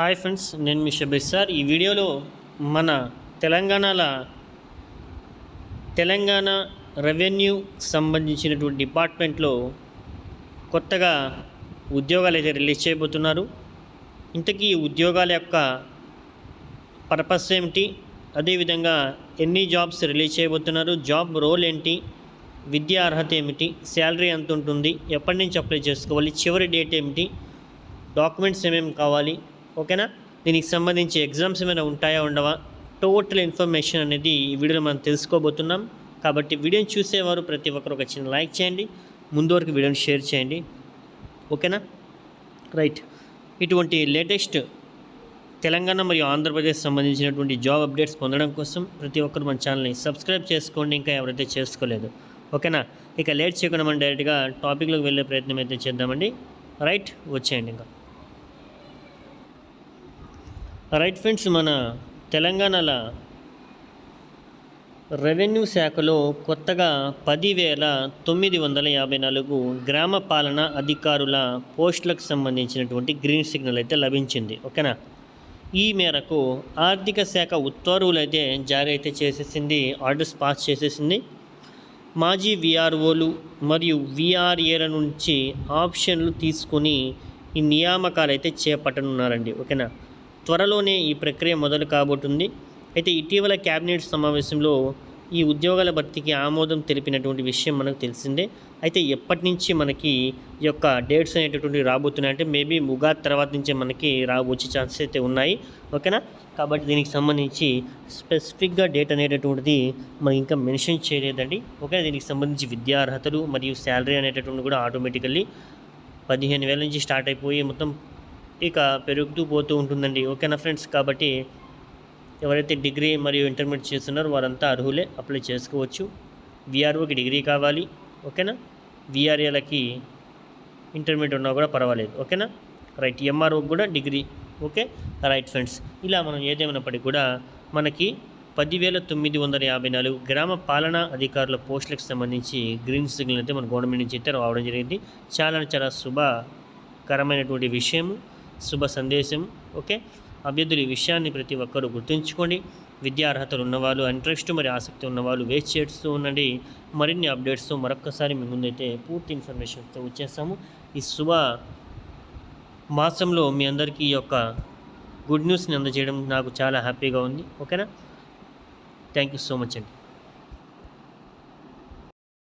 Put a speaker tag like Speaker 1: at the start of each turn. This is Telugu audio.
Speaker 1: హాయ్ ఫ్రెండ్స్ నేను మీ షబీర్ సార్. ఈ వీడియోలో మన తెలంగాణల తెలంగాణ రెవెన్యూ సంబంధించినటువంటి డిపార్ట్మెంట్లో కొత్తగా ఉద్యోగాలు అయితే రిలీజ్ చేయబోతున్నారు. ఇంతకీ ఉద్యోగాల యొక్క పర్పస్ ఏమిటి? అదేవిధంగా ఎన్ని జాబ్స్ రిలీజ్ చేయబోతున్నారు? జాబ్ రోల్ ఏంటి? విద్యా అర్హత ఏమిటి? శాలరీ ఎంత ఉంటుంది? ఎప్పటి నుంచి అప్లై చేసుకోవాలి? చివరి డేట్ ఏమిటి? డాక్యుమెంట్స్ ఏమేమి కావాలి? ఓకేనా? దీనికి సంబంధించి ఎగ్జామ్స్ ఏమైనా ఉంటాయా ఉండవా? టోటల్ ఇన్ఫర్మేషన్ అనేది ఈ వీడియోలో మనం తెలుసుకోబోతున్నాం. కాబట్టి వీడియోని చూసేవారు ప్రతి ఒక్కరు ఒక చిన్న లైక్ చేయండి. ముందు వరకు వీడియోని షేర్ చేయండి. ఓకేనా? రైట్. ఇటువంటి లేటెస్ట్ తెలంగాణ మరియు ఆంధ్రప్రదేశ్ సంబంధించినటువంటి జాబ్ అప్డేట్స్ పొందడం కోసం ప్రతి ఒక్కరు మన ఛానల్ని సబ్స్క్రైబ్ చేసుకోండి. ఇంకా ఎవరైతే చేసుకోలేదు. ఓకేనా? ఇక లేట్ చేయకుండా మనం డైరెక్ట్గా టాపిక్లోకి వెళ్ళే ప్రయత్నం అయితే చేద్దామండి. రైట్ వచ్చేయండి ఇంకా. రైట్ ఫ్రెండ్స్ మన తెలంగాణలో రెవెన్యూ శాఖలో కొత్తగా పదివేల తొమ్మిది వందల యాభై నాలుగు గ్రామ పాలన అధికారుల పోస్టులకు సంబంధించినటువంటి గ్రీన్ సిగ్నల్ అయితే లభించింది. ఓకేనా ఈ మేరకు ఆర్థిక శాఖ ఉత్తర్వులు అయితే జారీ అయితే చేసేసింది ఆర్డర్స్ పాస్ చేసేసింది. మాజీ విఆర్ఓలు మరియు విఆర్ఏల నుంచి ఆప్షన్లు తీసుకొని ఈ నియామకాలు అయితే చేపట్టనున్నారండి. ఓకేనా త్వరలోనే ఈ ప్రక్రియ మొదలు కాబోతుంది. అయితే ఇటీవల క్యాబినెట్ సమావేశంలో ఈ ఉద్యోగాల భర్తీకి ఆమోదం తెలిపినటువంటి విషయం మనకు తెలిసిందే. అయితే ఎప్పటి నుంచి మనకి ఈ యొక్క డేట్స్ అనేటటువంటి రాబోతున్నాయి అంటే మేబీ ముగా తర్వాత నుంచే మనకి రాబోచ్చే ఛాన్సెస్ అయితే ఉన్నాయి. ఓకేనా? కాబట్టి దీనికి సంబంధించి స్పెసిఫిక్గా డేట్ అనేటటువంటిది మనం ఇంకా మెన్షన్ చేయలేదండి. ఓకే దీనికి సంబంధించి విద్యా అర్హతలు మరియు శాలరీ అనేటటువంటి కూడా ఆటోమేటికల్లీ పదిహేను వేల నుంచి స్టార్ట్ అయిపోయి మొత్తం ఇక పెరుగుతూ పోతూ ఉంటుందండి. ఓకేనా ఫ్రెండ్స్? కాబట్టి ఎవరైతే డిగ్రీ మరియు ఇంటర్మీడియట్ చేస్తున్నారో వారంతా అర్హులే అప్లై చేసుకోవచ్చు. విఆర్ఓకి డిగ్రీ కావాలి ఓకేనా? విఆర్ఏలకి ఇంటర్మీడియట్ ఉన్నా కూడా పర్వాలేదు ఓకేనా? రైట్ ఎంఆర్ఓకి కూడా డిగ్రీ ఓకే? రైట్ ఫ్రెండ్స్ ఇలా మనం ఏదేమైనప్పటికీ కూడా మనకి పదివేల తొమ్మిది వందల యాభై నాలుగు గ్రామ పాలనా అధికారుల పోస్టులకు సంబంధించి గ్రీన్ సిగ్నల్ అయితే మన గవర్నమెంట్ నుంచి అయితే రావడం జరిగింది. చాలా చాలా శుభకరమైనటువంటి విషయం శుభ సందేశం ఓకే? అభ్యర్థులు ఈ విషయాన్ని ప్రతి ఒక్కరూ గుర్తుంచుకోండి. విద్యా అర్హతలు ఉన్నవాళ్ళు ఇంట్రెస్ట్ మరి ఆసక్తి ఉన్నవాళ్ళు వేస్ట్ చేస్తూ ఉండండి. మరిన్ని అప్డేట్స్తో మరొక్కసారి మీ ముందైతే పూర్తి ఇన్ఫర్మేషన్తో వచ్చేస్తాము. ఈ శుభ మాసంలో మీ అందరికీ ఈ యొక్క గుడ్ న్యూస్ని అందజేయడం నాకు చాలా హ్యాపీగా ఉంది ఓకేనా? థ్యాంక్ యూ సో మచ్ అండి.